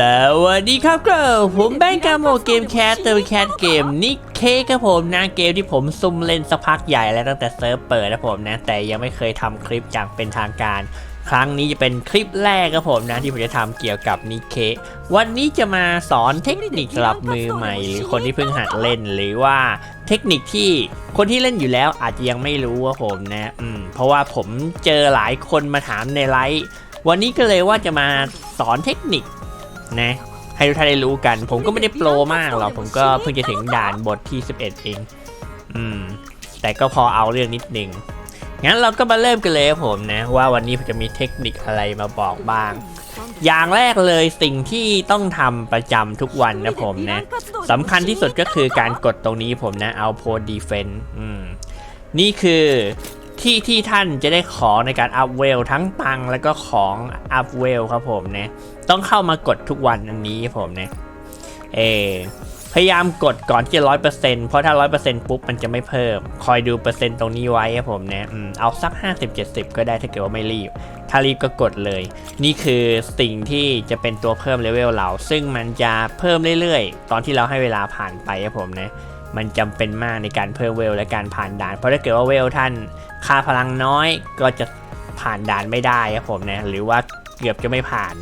สวัสดีครับก็ผมแบงค์กาโมเกมแคสเตอร์แคสเกมนิกเคครับผมนะเกมที่ผมซุ่มเล่นสักพักใหญ่แล้วตั้งแต่เซิร์ฟเปิดนะผมนะ แต่ยังไม่เคยทำคลิปจากเป็นทางการ ครั้งนี้จะเป็นคลิปแรกครับผมนะ ที่ผมจะทำเกี่ยวกับนิเควันนี้จะมาสอนเทคนิคสำหรับมือใหม่ หรือคนที่เพิ่งหัดเล่นหรือว่าเทคนิคที่คนที่เล่นอยู่แล้วอาจจะยังไม่รู้ว่าผมนะอืมเพราะว่าผมเจอหลายคนมาถามในไลฟ์วันนี้ก็เลยว่าจะมาสอนเทคนิค นะ ให้ทุกท่านได้รู้กัน ผมก็ไม่ได้โปรมากหรอกผมก็เพิ่งจะถึงด่านบทที่ 11 เอง อืม แต่ก็พอเอาเรื่องนิดนึงงั้นเราก็มาเริ่มกันเลยผมนะ ว่าวันนี้ผมจะมีเทคนิคอะไรมาบอกบ้าง อย่างแรกเลยสิ่งที่ต้องทำประจำทุกวันนะผมนะสำคัญที่สุดก็คือการกดตรงนี้ผมนะเอาโพดีเฟนอืมนี่คือที่ที่ท่านจะได้ขอในการอัพเวลทั้งตังแล้วก็ของอัพเวลครับผมนะ ต้องเข้ามากดทุกวันอันนี้ผมนะเอพยายามกดก่อนที่จะร้อยเปอร์เซ็นต์เพราะถ้าร้อยเปอร์เซ็นต์ปุ๊บมันจะไม่เพิ่ม คอยดูเปอร์เซ็นต์ตรงนี้ไว้ครับผมนะอมเอาสัก 50-70 ก็ได้ถ้าเกิดว่าไม่รีบ ถ้ารีบก็กดเลย นี่คือสิ่งที่จะเป็นตัวเพิ่มเลเวลเรา ซึ่งมันจะเพิ่มเรื่อยๆ ตอนที่เราให้เวลาผ่านไปครับผมนะมันจำเป็นมากในการเพิ่มเวลและการผ่านด่าน เพราะถ้าเกิดว่าเวลท่านค่าพลังน้อยก็จะผ่านด่านไม่ได้ครับผมนะหรือว่าเกือบจะไม่ผ่าน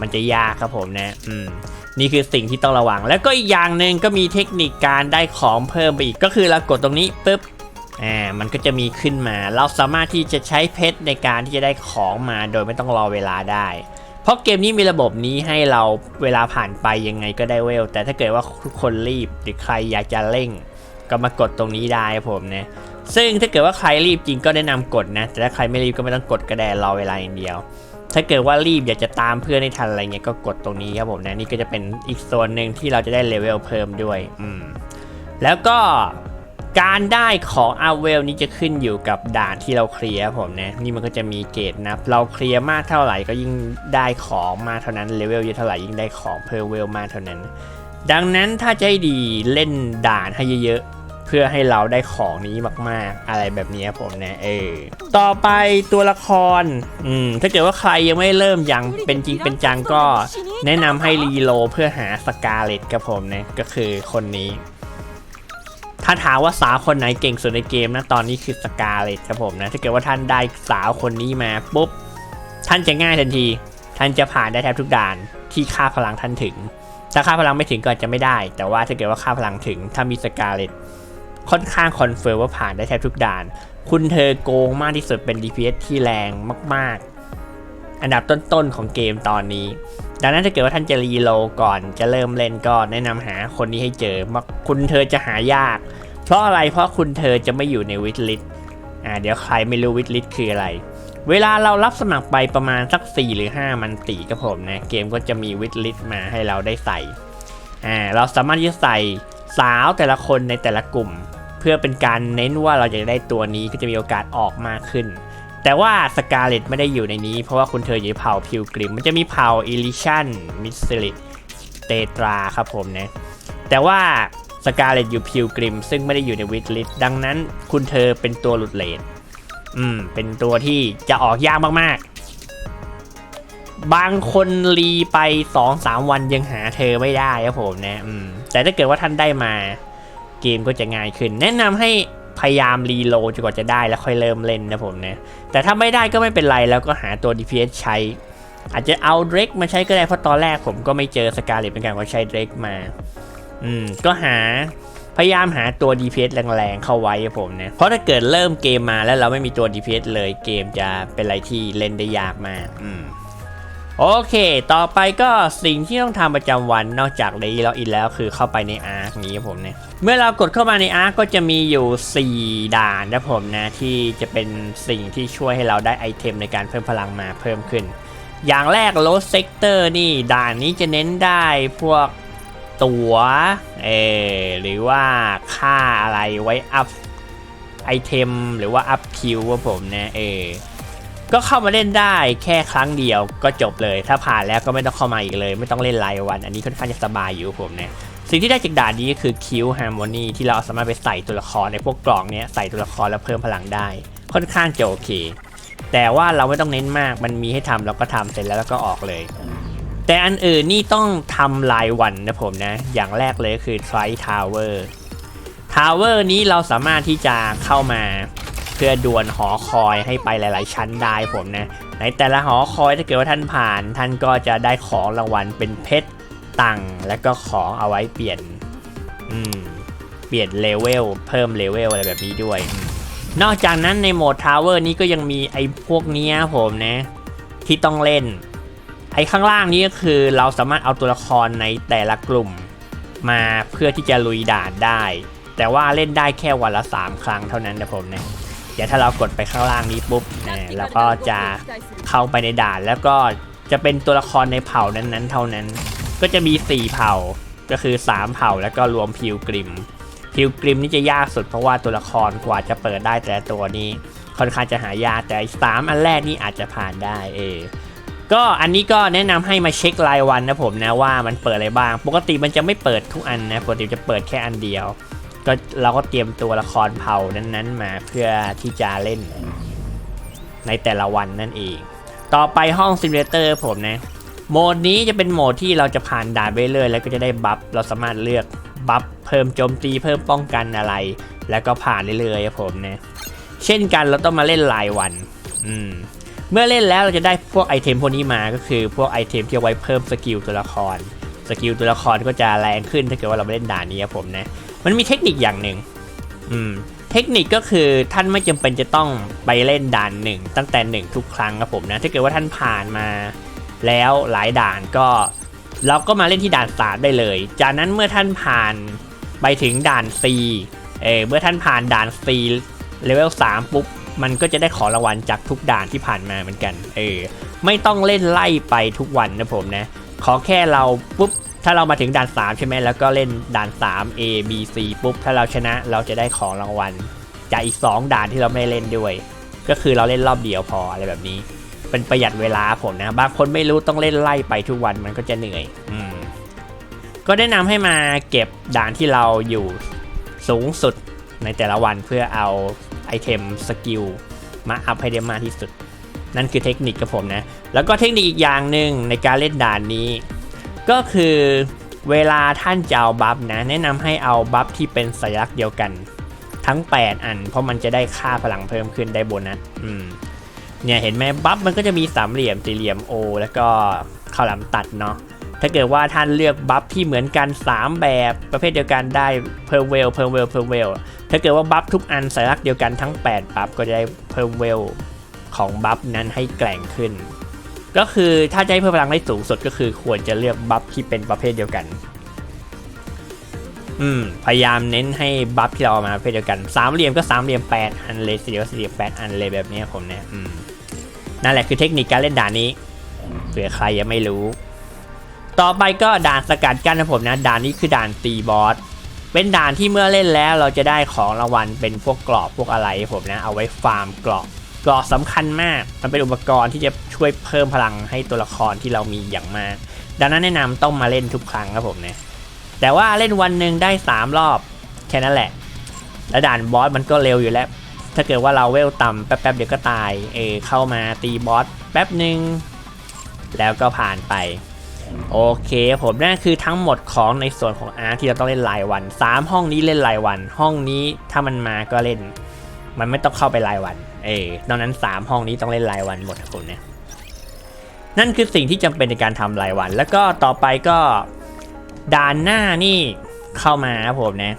มันจะยากครับผมนะอืมนี่คือสิ่งที่ต้องระวัง แล้วก็อีกอย่างหนึ่งก็มีเทคนิคการได้ของเพิ่มไปอีกก็คือเรากดตรงนี้ปุ๊บอ่ามันก็จะมีขึ้นมา เราสามารถที่จะใช้เพชรในการที่จะได้ของมาโดยไม่ต้องรอเวลาได้ เพราะเกมนี้มีระบบนี้ให้เราเวลาผ่านไปยังไงก็ได้เวล แต่ถ้าเกิดว่าทุกคนรีบหรือใครอยากจะเร่ง ก็มากดตรงนี้ได้ครับผมนะซึ่งถ้าเกิดว่าใครรีบจริงก็แนะนำกดนะ แต่ถ้าใครไม่รีบก็ไม่ต้องกดก็ได้รอเวลาอย่างเดียว ถ้าเกิดว่ารีบอยากจะตามเพื่อนให้ทันอะไรเงี้ยก็กดตรงนี้ครับผมนะนี่ก็จะเป็นอีกส่วนหนึ่งที่เราจะได้เลเวลเพิ่มด้วยอืมแล้วก็การได้ของอาเวลนี้จะขึ้นอยู่กับด่านที่เราเคลียร์ครับผมนะนี่มันก็จะมีเกณฑ์นะเราเคลียร์มากเท่าไหร่ก็ยิ่งได้ของมากเท่านั้นเลเวลเยอะเท่าไหร่ยิ่งได้ของเพิ่มเวลมากเท่านั้น ดังนั้นถ้าจะให้ดีเล่นด่านให้เยอะๆเพื่อให้เราได้ของนี้มากๆ อะไรแบบนี้ครับผมนะเออต่อไปตัวละครอืมถ้าเกิดว่าใครยังไม่เริ่มย่างเป็นจริงเป็นจังก็แนะนำให้รีโลเพื่อหาสกาเลตครับผมนะก็คือคนนี้ ถ้าถามว่าสาวคนไหนเก่งสุดในเกมนะตอนนี้คือสกาเลตครับผมนะถ้าเกิดว่าท่านได้สาวคนนี้มาปุ๊บท่านจะง่ายทันที ท่านจะผ่านได้แทบทุกด่านที่ค่าพลังท่านถึง ถ้าค่าพลังไม่ถึงก็จะไม่ได้ แต่ว่าถ้าเกิดว่าค่าพลังถึง ถ้ามีสกาเลต ค่อนข้างคอนเฟิร์มว่าผ่านได้แทบทุกด่าน คุณเธอโกงมากที่สุดเป็น DPS ที่แรงมาก ๆ อันดับต้นๆของเกมตอนนี้ ดังนั้นถ้าเกิดว่าท่านจะรีโลก่อนจะเริ่มเล่นก็แนะนำหาคนนี้ให้เจอมาคุณเธอจะหายาก เพราะอะไรเพราะคุณเธอจะไม่อยู่ในวิดลิสอ่าเดี๋ยวใครไม่รู้วิดลิสคืออะไรเวลาเรารับสมัครไปประมาณสัก 4 หรือ 5 มันตีกับผมนะ เกมก็จะมีวิดลิสมาให้เราได้ใส่อ่าเราสามารถที่จะใส่ สาวแต่ละคนในแต่ละกลุ่ม เพื่อเป็นการเน้นว่าเราจะได้ตัวนี้ก็จะมีโอกาสออกมากขึ้น แต่ว่าสกาเลตไม่ได้อยู่ในนี้ เพราะว่าคุณเธออยู่เผ่าพิวกริม มันจะมีเผ่าอิลิชันมิสซิลิเตตราครับผมนะแต่ว่าสกาเลตอยู่พิวกริม ซึ่งไม่ได้อยู่ในวิดลิสดังนั้นคุณเธอเป็นตัวหลุดเลนอืม เป็นตัวที่จะออกยากมากๆ บางคนรีไป 2-3 วันยังหาเธอไม่ได้ครับผมนะ อืม แต่ถ้าเกิดว่าท่านได้มาเกมก็จะง่ายขึ้น แนะนำให้พยายามรีโหลดจนกว่าจะได้แล้วค่อยเริ่มเล่นนะผมนะแต่ถ้าไม่ได้ก็ไม่เป็นไรแล้วก็หาตัว DPS ใช้ อาจจะเอาเดรกมาใช้ก็ได้เพราะตอนแรกผมก็ไม่เจอสกาเลตเป็นการว่าใช้เดรกมา อืมก็หาพยายามหาตัว DPS แรงๆเข้าไว้ผมนะ เพราะถ้าเกิดเริ่มเกมมาแล้วเราไม่มีตัว DPS เลยเกมจะเป็นอะไรที่เล่นได้ยากมาก อืม โอเค ต่อไปก็สิ่งที่ต้องทำประจำวันนอกจากเลล็อกอินแล้วคือเข้าไปในอาร์คนี้ครับผมเนี่ย เมื่อเรากดเข้ามาในอาร์คก็จะมีอยู่ 4 ด่านนะผมนะที่จะเป็นสิ่งที่ช่วยให้เราได้ไอเทมในการเพิ่มพลังมาเพิ่มขึ้น อย่างแรก Load Sector นี่ด่านนี้จะเน้นได้พวกตั๋วเออหรือว่าค่าอะไรไว้อัพไอเทมหรือว่าอัพคิวว่าผมนะเออ ก็เข้ามาเล่นได้แค่ครั้งเดียวก็จบเลย ถ้าผ่านแล้วก็ไม่ต้องเข้ามาอีกเลย ไม่ต้องเล่นรายวัน อันนี้ค่อนข้างจะสบายอยู่ครับผมนะสิ่งที่ได้จากด่านนี้ก็คือคิวฮาร์โมนีที่เราสามารถไปใส่ตัวละครในพวกกล่องเนี้ยใส่ตัวละครแล้วเพิ่มพลังได้ ค่อนข้างจะโอเค แต่ว่าเราไม่ต้องเน้นมากมันมีให้ทำเราก็ทำเสร็จแล้วเราก็ออกเลย แต่อันอื่นนี่ต้องทำรายวันนะผมนะ อย่างแรกเลยก็คือ Try Tower Tower นี้เราสามารถที่จะเข้ามา พื่อดวลหอคอยให้ไปหลาย ๆ ชั้นได้ผมนะ ในแต่ละหอคอยถ้าเกิดว่าท่านผ่าน ท่านก็จะได้ของรางวัลเป็นเพชรตังค์และก็ของเอาไว้เปลี่ยนอืมเปลี่ยนเลเวลเพิ่มเลเวลอะไรแบบนี้ด้วย นอกจากนั้นในโหมดทาวเวอร์นี้ก็ยังมีไอ้พวกนี้ผมนะ ที่ต้องเล่น ไอ้ข้างล่างนี้ก็คือเราสามารถเอาตัวละครในแต่ละกลุ่ม มาเพื่อที่จะลุยด่านได้ แต่ว่าเล่นได้แค่วันละ 3 ครั้งเท่านั้นนะผมนะ ดี๋ยวถ้าเรากดไปข้างล่างนี้ปุ๊บนะเราก็จะเข้าไปในด่านแล้วก็จะเป็นตัวละครในเผ่านั้นๆ เท่านั้น ก็จะมี 4 เผ่าก็คือ 3 เผ่าแล้วก็รวมพิวกริม พิวกริมนี่จะยากสุดเพราะว่าตัวละครกว่าจะเปิดได้แต่ตัวนี้ ค่อนข้างจะหายากแต่สามอันแรกนี่อาจจะผ่านได้เออก็อันนี้ก็แนะนำให้มาเช็ครายวันนะผมนะว่ามันเปิดอะไรบ้าง ปกติมันจะไม่เปิดทุกอันนะปกติจะเปิดแค่อันเดียว ก็เราก็เตรียมตัวละครเผ่านั้นๆ มาเพื่อที่จะเล่นในแต่ละวันนั่นเอง ต่อไปห้องซิมูเลเตอร์ผมนะ โหมดนี้จะเป็นโหมดที่เราจะผ่านด่านไปเรื่อยแล้วก็จะได้บัฟ เราสามารถเลือกบัฟเพิ่มโจมตีเพิ่มป้องกันอะไร แล้วก็ผ่านเรื่อยๆครับผมนะ เช่นกันเราต้องมาเล่นรายวัน อืม เมื่อเล่นแล้วเราจะได้พวกไอเทมพวกนี้มาก็คือพวกไอเทมที่เอาไว้เพิ่มสกิลตัวละคร สกิลตัวละครก็จะแรงขึ้นถ้าเกิดว่าเราไปเล่นด่านนี้ครับผมนะ มันมีเทคนิคอย่างหนึ่งอืมเทคนิคก็คือท่านไม่จำเป็นจะต้องไปเล่นด่านหนึ่งตั้งแต่หนึ่งทุกครั้งครับผมนะถ้าเกิดว่าท่านผ่านมาแล้วหลายด่านก็เราก็มาเล่นที่ด่านสามได้เลย จากนั้นเมื่อท่านผ่านไปถึงด่าน C เออเมื่อท่านผ่านด่าน C เลเวล3ปุ๊บมันก็จะได้ของรางวัลจากทุกด่านที่ผ่านมาเหมือนกัน เออ ไม่ต้องเล่นไล่ไปทุกวันนะผมนะ ขอแค่เราปุ๊บ ถ้าเรามาถึงด่าน 3 ใช่ไหมแล้วก็เล่นด่าน 3 A B C ปุ๊บ ถ้าเราชนะเราจะได้ของรางวัล จากอีก 2 ด่านที่เราไม่ได้เล่นด้วย ก็คือเราเล่นรอบเดียวพออะไรแบบนี้ เป็นประหยัดเวลาผมนะ บางคนไม่รู้ต้องเล่นไล่ไปทุกวันมันก็จะเหนื่อยอืมก็แนะนำให้มาเก็บด่านที่เราอยู่สูงสุดในแต่ละวันเพื่อเอาไอเทมสกิลมาอัพให้ได้มากที่สุด นั่นคือเทคนิคกับผมนะ แล้วก็เทคนิคอีกอย่างหนึ่งในการเล่นด่านนี้ ก็คือเวลาท่านจะเอาบัฟนะ แนะนำให้เอาบัฟที่เป็นสัญลักษณ์เดียวกัน ทั้ง 8 อัน เพราะมันจะได้ค่าพลังเพิ่มขึ้นได้โบนัสอืมเนี่ยเห็นไหมบัฟมันก็จะมีสามเหลี่ยมสี่เหลี่ยม O แล้วก็ข้าวหลามตัดเนาะถ้าเกิดว่าท่านเลือกบัฟที่เหมือนกัน 3 แบบประเภทเดียวกันได้เพิ่มเวลเพิ่มเวลเพิ่มเวลถ้าเกิดว่าบัฟทุกอันสัญลักษณ์เดียวกันทั้ง 8 บัฟก็จะได้เพิ่มเวลของบัฟนั้นให้แกร่งขึ้น ก็คือถ้าจะให้เพิ่มพลังได้สูงสุดก็คือควรจะเลือกบัฟที่เป็นประเภทเดียวกัน อืม พยายามเน้นให้บัฟที่เราเอามาประเภทเดียวกันสามเหลี่ยมก็สามเหลี่ยมแปดอันเลยสี่เหลี่ยมสี่เหลี่ยมแปดอันเลยแบบนี้ผมเนี่ยอืมนั่นแหละคือเทคนิคการเล่นด่านนี้เผื่อใครยังไม่รู้ ต่อไปก็ด่านสกัดกั้นนะผมนะด่านนี้คือด่านตีบอสเป็นด่านที่เมื่อเล่นแล้วเราจะได้ของรางวัลเป็นพวกกรอบพวกอะไรผมนะ เอาไว้ฟาร์มกรอบ กรอบสำคัญมาก มันเป็นอุปกรณ์ที่จะช่วยเพิ่มพลังให้ตัวละครที่เรามีอย่างมาก ดังนั้นแนะนำต้องมาเล่นทุกครั้งครับผมนะแต่ว่าเล่นวันหนึ่งได้ 3 รอบ แค่นั้นแหละ และด่านบอสมันก็เร็วอยู่แล้ว ถ้าเกิดว่าเราเวลต่ำแป๊บๆเดี๋ยวก็ตายเออเข้ามาตีบอสแป๊บหนึ่งแล้วก็ผ่านไป โอเคผมนั่นคือทั้งหมดของในส่วนของอาร์ที่เราต้องเล่นรายวัน 3 ห้องนี้เล่นรายวัน ห้องนี้ถ้ามันมาก็เล่น มันไม่ต้องเข้าไปรายวัน เออตอนนั้น 3 ห้องนี้ต้องเล่นรายวันหมดครับผมเนี่ยนั่นคือสิ่งที่จำเป็นในการทำรายวัน แล้วก็ต่อไปก็ด่านหน้านี่เข้ามาครับผมนะ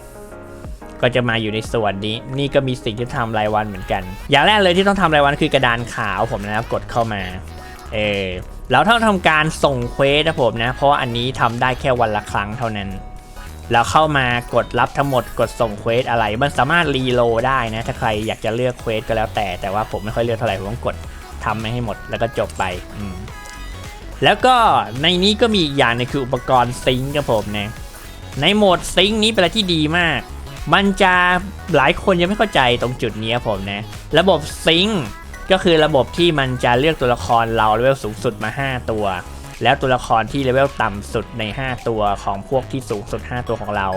ก็จะมาอยู่ในส่วนนี้ นี่ก็มีสิ่งที่ทำรายวันเหมือนกัน อย่างแรกเลยที่ต้องทำรายวันคือกระดานขาวผมนะกดเข้ามา เออแล้วถ้าทำการส่งเควสนะผมนะ เพราะอันนี้ทำได้แค่วันละครั้งเท่านั้น แล้วเข้ามากดรับทั้งหมดกดส่งเควสอะไร มันสามารถรีโลได้นะถ้าใครอยากจะเลือกเควสก็แล้วแต่แต่ว่าผมไม่ค่อยเลือกเท่าไหร่ผมต้องกดทำให้หมดแล้วก็จบไปแล้วก็ในนี้ก็มีอีกอย่างนึงคืออุปกรณ์ซิงค์ครับผมนะในโหมดซิงค์นี้เป็นอะไรที่ดีมาก มันจะหลายคนยังไม่เข้าใจตรงจุดนี้ครับผมนะ ระบบซิงค์ก็คือระบบที่มันจะเลือกตัวละครเราเลเวลสูงสุดมา 5 ตัว แล้วตัวละครที่เลเวลต่ำสุดใน 5 ตัวของพวกที่สูงสุด 5 ตัวของเรา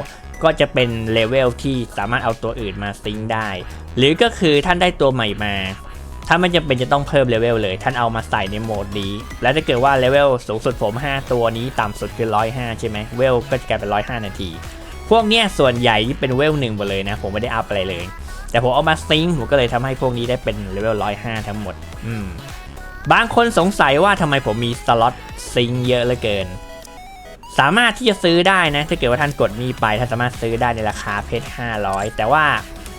ก็จะเป็นเลเวลที่สามารถเอาตัวอื่นมาซิงค์ได้ หรือก็คือท่านได้ตัวใหม่มาถ้าไม่จำเป็นจะต้องเพิ่มเลเวลเลย ท่านเอามาใส่ในโหมดนี้ แล้วถ้าเกิดว่าเลเวลสูงสุดผม 5 ตัวนี้ต่ำสุดคือ 105 ใช่ไหมเวลก็จะกลายเป็น 105 นาที พวกเนี้ยส่วนใหญ่ที่เป็นเวลหนึ่งหมดเลยนะ ผมไม่ได้อัพอะไรเลย แต่ผมเอามาซิงค์ผมก็เลยทำให้พวกนี้ได้เป็นเลเวล 105 ทั้งหมด อืม บางคนสงสัยว่าทำไมผมมีสล็อตซิงเยอะเหลือเกิน สามารถที่จะซื้อได้นะ ถ้าเกิดว่าท่านกดนี้ไป ท่านสามารถซื้อได้ในราคาเพชร 500 แต่ว่า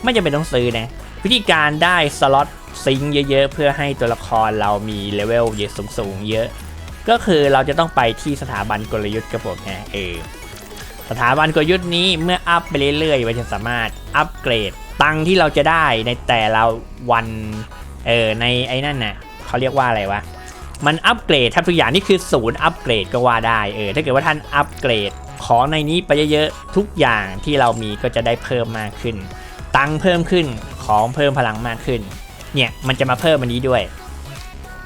ไม่จำเป็นต้องซื้อนะ วิธีการได้สล็อตซิงเยอะๆ เพื่อให้ตัวละครเรามีเลเวลเยอะสูงๆ เยอะ ก็คือเราจะต้องไปที่สถาบันกลยุทธ์กับผมนะเออ สถาบันกลยุทธ์นี้เมื่ออัพไปเรื่อยๆมันจะสามารถอัปเกรดตังที่เราจะได้ในแต่ละวัน เออ ในไอ้นั่นน่ะ เขาเรียกว่าอะไรวะ มันอัปเกรดแทบทุกอย่างนี่คือศูนย์อัปเกรดก็ว่าได้เออถ้าเกิดว่าท่านอัปเกรดของในนี้ไปเยอะๆทุกอย่างที่เรามีก็จะได้เพิ่มมากขึ้น ตังค์เพิ่มขึ้นของเพิ่มพลังมากขึ้น เนี่ยมันจะมาเพิ่มอันนี้ด้วย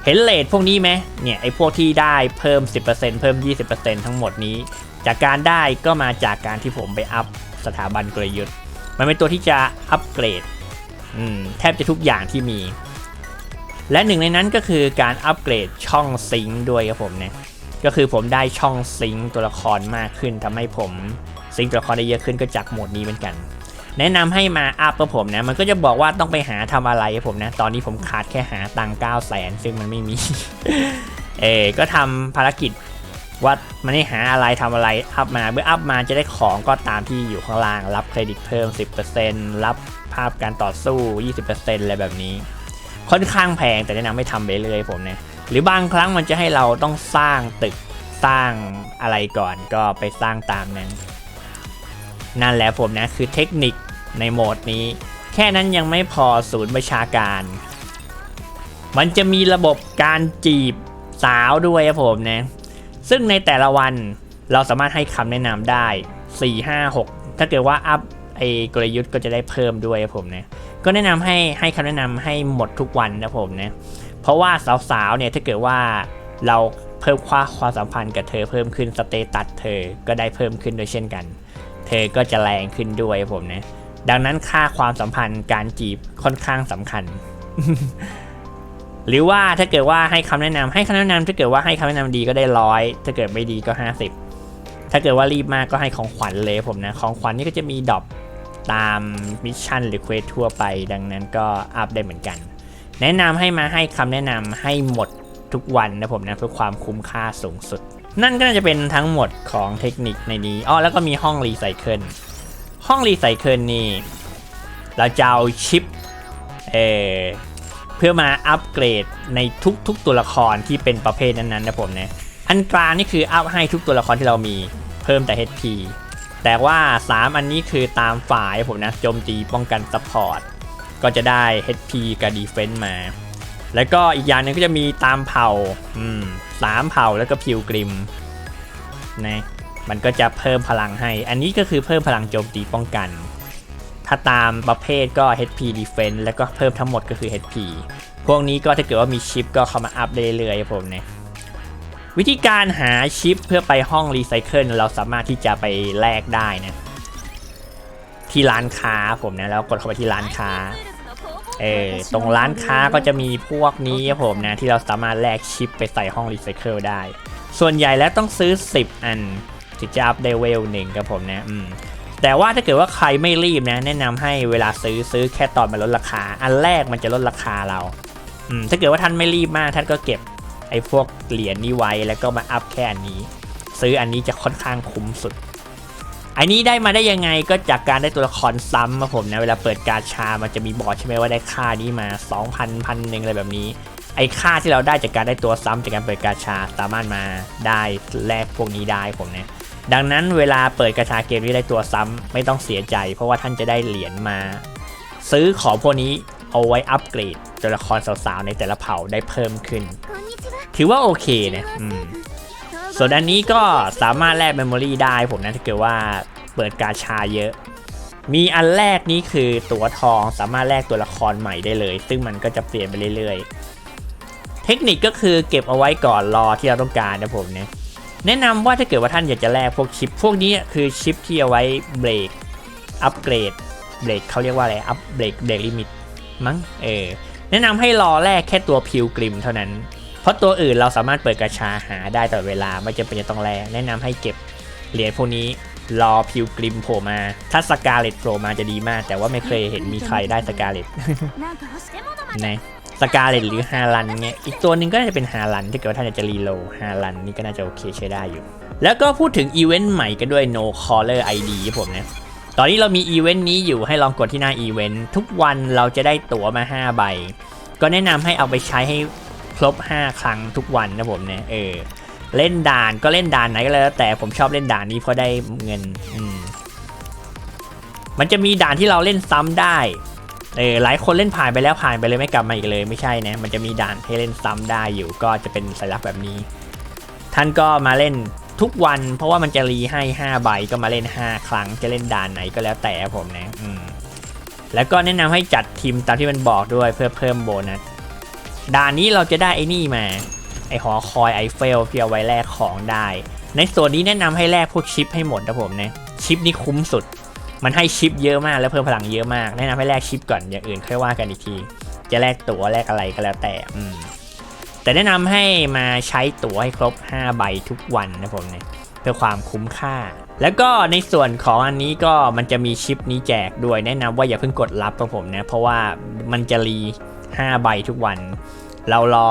เห็นเลทพวกนี้ไหมเนี่ยไอ้พวกที่ได้เพิ่ม 10%เพิ่ม 20%ทั้งหมดนี้ จากการได้ก็มาจากการที่ผมไปอัพสถาบันกลยุทธ์ มันเป็นตัวที่จะอัปเกรดอืมแทบจะทุกอย่างที่มี และหนึ่งในนั้นก็คือการอัปเกรดช่องซิงค์ด้วยครับผมเนี่ยก็คือผมได้ช่องซิงค์ตัวละครมากขึ้นทำให้ผมซิงค์ตัวละครได้เยอะขึ้นก็จากโหมดนี้เหมือนกัน แนะนำให้มาอัพกับผมนะมันก็จะบอกว่าต้องไปหาทำอะไรครับผมนะตอนนี้ผมขาดแค่หาตังค์9 0 0แสนซึ่งมันไม่มีเออก็ทำภารกิจว่ามันให้หาอะไรทำอะไรอัพมาเมื่ออัพมาจะได้ของก็ตามที่อยู่ข้างล่าง รับเครดิตเพิ่ม 10%รับภาพการต่อสู้ 20%อะไรแบบนี้ ค่อนข้างแพงแต่แนะนำให้ทำไปเรื่อยผมเนี่ยหรือบางครั้งมันจะให้เราต้องสร้างตึกสร้างอะไรก่อนก็ไปสร้างตามนั้น นั่นแหละผมนะคือเทคนิคในโหมดนี้ แค่นั้นยังไม่พอศูนย์ประชาการ มันจะมีระบบการจีบสาวด้วยครับผมนะซึ่งในแต่ละวันเราสามารถให้คำแนะนำได้ 4 5 6 ถ้าเกิดว่าอัพไอ้กลยุทธ์ก็จะได้เพิ่มด้วยครับผมนะ ก็แนะนำให้ให้คำแนะนำให้หมดทุกวันนะผมนะเพราะว่าสาวๆเนี่ยถ้าเกิดว่าเราเพิ่มความความสัมพันธ์กับเธอเพิ่มขึ้นสเตตัสเธอก็ได้เพิ่มขึ้นด้วยเช่นกัน เธอก็จะแรงขึ้นด้วยผมนะดังนั้นค่าความสัมพันธ์การจีบค่อนข้างสำคัญ หรือว่าถ้าเกิดว่าให้คำแนะนำให้คำแนะนำถ้าเกิดว่าให้คำแนะนำดีก็ได้ร้อยถ้าเกิดไม่ดีก็ 50 ถ้าเกิดว่ารีบมากก็ให้ของขวัญเลยผมนะของขวัญนี่ก็จะมีดอป ตามมิชชั่นหรือเควสทั่วไป ดังนั้นก็อัพได้เหมือนกัน แนะนำให้มาให้คำแนะนำให้หมดทุกวันนะผมนะเพื่อความคุ้มค่าสูงสุด นั่นก็น่าจะเป็นทั้งหมดของเทคนิคในนี้อ๋อแล้วก็มีห้องรีไซเคิลห้องรีไซเคิลนี่เราจะเอาชิปเออเพื่อมาอัปเกรดในทุกๆตัวละครที่เป็นประเภทนั้นๆนะผมนะอันกลางนี่คืออัพให้ทุกตัวละครที่เรามีเพิ่มแต่ HP แต่ว่า 3 อันนี้คือตามฝ่ายผมนะโจมตีป้องกันซัพพอร์ตก็จะได้ HP กับ Defense มา แล้วก็อีกอย่างหนึงก็จะมีตามเผ่าอืมสามเผ่าแล้วก็พิวกริมนะมันก็จะเพิ่มพลังให้ อันนี้ก็คือเพิ่มพลังโจมตีป้องกัน ถ้าตามประเภทก็ HP Defense แล้วก็เพิ่มทั้งหมดก็คือ HP พวกนี้ก็ถ้าเกิดว่ามีชิปก็เข้ามาอัพได้เรื่อยๆผมเนี่ย วิธีการหาชิปเพื่อไปห้องรีไซเคิลเราสามารถที่จะไปแลกได้นะ ที่ร้านค้าผมนะแล้วกดเข้าไปที่ร้านค้าเออตรงร้านค้าก็จะมีพวกนี้ครับผมนะที่เราสามารถแลกชิปไปใส่ห้องรีไซเคิลได้ ส่วนใหญ่แล้วต้องซื้อ 10 อันถึงจะอัพได้เวลหนึ่งครับผมนะอืมแต่ว่าถ้าเกิดว่าใครไม่รีบนะ แนะนำให้เวลาซื้อซื้อแค่ตอนมันลดราคา อันแรกมันจะลดราคาเราอืมถ้าเกิดว่าท่านไม่รีบมากท่านก็เก็บ ไอ้พวกเหรียญนี้ไว้แล้วก็มาอัพแค่อันนี้ ซื้ออันนี้จะค่อนข้างคุ้มสุด อันนี้ได้มาได้ยังไงก็จากการได้ตัวละครซ้ำมาผมนะเวลาเปิดการชา มันจะมีบอกใช่ไหมว่าได้ค่านี้มา 2,000พันหนึ่งอะไรแบบนี้ ไอ้ค่าที่เราได้จากการได้ตัวซ้ำจากการเปิดกาชาสามารถมาได้แลกพวกนี้ได้ผมนะดังนั้นเวลาเปิดกระชาเกมนี้ได้ตัวซ้ำไม่ต้องเสียใจ เพราะว่าท่านจะได้เหรียญมา ซื้อของพวกนี้เอาไว้อัปเกรดตัวละครสาวๆในแต่ละเผ่าได้เพิ่มขึ้น ถือว่าโอเคนะอืมส่วนอันนี้ก็สามารถแลกเมมโมรีได้ผมนะถ้าเกิดว่าเปิดกาชาเยอะ มีอันแรกนี้คือตั๋วทองสามารถแลกตัวละครใหม่ได้เลย ซึ่งมันก็จะเปลี่ยนไปเรื่อยๆ เทคนิคก็คือเก็บเอาไว้ก่อนรอที่เราต้องการนะผมเนี่ยแนะนำว่าถ้าเกิดว่าท่านอยากจะแลกพวกชิป พวกนี้คือชิปที่เอาไว้เบรกอัปเกรดเบรกเขาเรียกว่าอะไรอัปเบรกเบรกลิมิตมั้งเออแนะนำให้รอแรกแค่ตัวพิวกริมเท่านั้น เพราะตัวอื่นเราสามารถเปิดกระชาหาได้ตลอดเวลาไม่จำเป็นจะต้องแลแนะนำให้เก็บเหรียญพวกนี้รอพิวกริมโผลมา ถ้าสกาเลตโผลมาจะดีมาก แต่ว่าไม่เคยเห็นมีใครได้สกาเลตนะสกาเลตหรือฮารันเงี้ยอีกตัวหนึ่งก็น่าจะเป็นฮารันที่เกิดว่าท่านจะรีโลฮารันนี่ก็น่าจะโอเคใช้ได้อยู่ แล้วก็พูดถึงอีเวนต์ใหม่กันด้วย no caller id ผมนะตอนนี้เรามีอีเวนต์นี้อยู่ให้ลองกดที่หน้าอีเวนต์ทุกวันเราจะได้ตั๋วมา 5 ใบ ก็แนะนำให้เอาไปใช้ให้ ครบ 5 ครั้งทุกวันนะผมเนี่ยเออเล่นด่านก็เล่นด่านไหนก็แล้ว แต่ผมชอบเล่นด่านนี้เพราะได้เงินอืมมันจะมีด่านที่เราเล่นซ้ำได้เออหลายคนเล่นผ่านไปแล้วผ่านไปเลยไม่กลับมาอีกเลยไม่ใช่นะมันจะมีด่านให้เล่นซ้ำได้อยู่ก็จะเป็นสัญลักษณ์แบบนี้ ท่านก็มาเล่นทุกวัน เพราะว่ามันจะรีให้ 5 ใบก็มาเล่น 5 ครั้งจะเล่นด่านไหนก็แล้วแต่ผมนะอืมแล้วก็แนะนำให้จัดทีมตามที่มันบอกด้วยเพื่อเพิ่มโบนัส ด่านนี้เราจะได้ไอ้นี่มา ไอหอคอยไอเฟลที่เอไว้แลกของได้ ในส่วนนี้แนะนำให้แลกพวกชิปให้หมดนะผมนะชิปนี่คุ้มสุด มันให้ชิปเยอะมากและเพิ่มพลังเยอะมาก แนะนำให้แลกชิปก่อนอย่างอื่นค่อยว่ากันอีกที จะแลกตั๋วแลกอะไรก็แล้วแต่อืมแต่แนะนำให้มาใช้ตั๋วให้ครบ 5 ใบทุกวันนะผมเนี่ยเพื่อความคุ้มค่า แล้วก็ในส่วนของอันนี้ก็มันจะมีชิปนี้แจกด้วยแนะนำว่าอย่าเพิ่งกดรับครับผมนะเพราะว่ามันจะรี 5 ใบทุกวัน เรารอ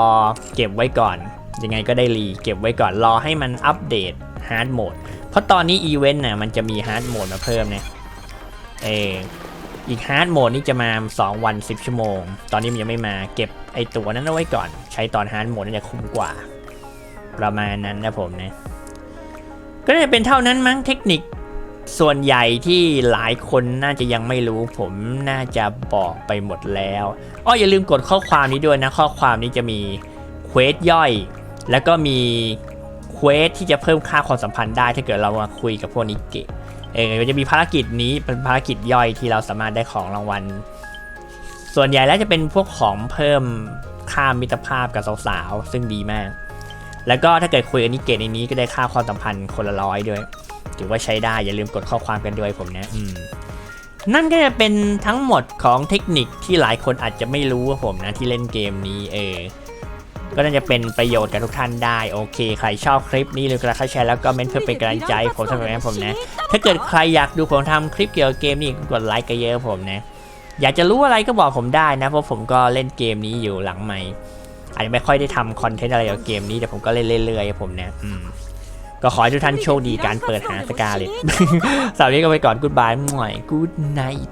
เก็บไว้ก่อน ยังไงก็ได้รีเก็บไว้ก่อนรอให้มันอัปเดตฮาร์ดโหมดเพราะตอนนี้อีเวนต์น่ะมันจะมีฮาร์ดโหมดมาเพิ่มเนี่ยเอออีกฮาร์ดโหมดนี่จะมา 2 วัน 10 ชั่วโมง ตอนนี้มันยังไม่มาเก็บไอตัวนั้นเอาไว้ก่อน ใช้ตอนฮาร์ดโหมดน่าจะคุ้มกว่า ประมาณนั้นนะผมนะก็น่าจะเป็นเท่านั้นมั้งเทคนิค ส่วนใหญ่ที่หลายคนน่าจะยังไม่รู้ผมน่าจะบอกไปหมดแล้วอ้ออย่าลืมกดข้อความนี้ด้วยนะ ข้อความนี้จะมีเควสย่อย แล้วก็มีเควสที่จะเพิ่มค่าความสัมพันธ์ได้ถ้าเกิดเรามาคุยกับพวกนิเกะเออจะมีภารกิจนี้เป็นภารกิจย่อยที่เราสามารถได้ของรางวัล ส่วนใหญ่แล้วจะเป็นพวกของเพิ่มค่ามิตรภาพกับสาวๆซึ่งดีมาก แล้วก็ถ้าเกิดคุยกับนิเกะในนี้ก็ได้ค่าความสัมพันธ์คนละร้อยด้วย ถือว่าใช้ได้ อย่าลืมกดข้อความกันด้วยผมนะอืมนั่นก็จะเป็นทั้งหมดของเทคนิคที่หลายคนอาจจะไม่รู้ว่าผมนะที่เล่นเกมนี้เออ ก็น่าจะเป็นประโยชน์กับทุกท่านได้ โอเค ใครชอบคลิปนี้หรือกระแชร์แล้วก็เมนเพื่อเป็นกำลังใจให้ผมทำแบบนี้ผมนะ ถ้าเกิดใครอยากดูผมทำคลิปเกี่ยวกับเกมนี้กดไลค์กันเยอะผมนะ อยากจะรู้อะไรก็บอกผมได้นะเพราะผมก็เล่นเกมนี้อยู่หลังใหม่อาจจะไม่ค่อยได้ทำคอนเทนต์อะไรเกี่ยวกับเกมนี้แต่ผมก็เล่นเรื่อยๆผมนะอืม ก็ขอให้ทุกท่านโชคดีการเปิดหาสกาเลตสำหรับวันนี้ก็ไปก่อนกูดบายหน่อยกูดไนท์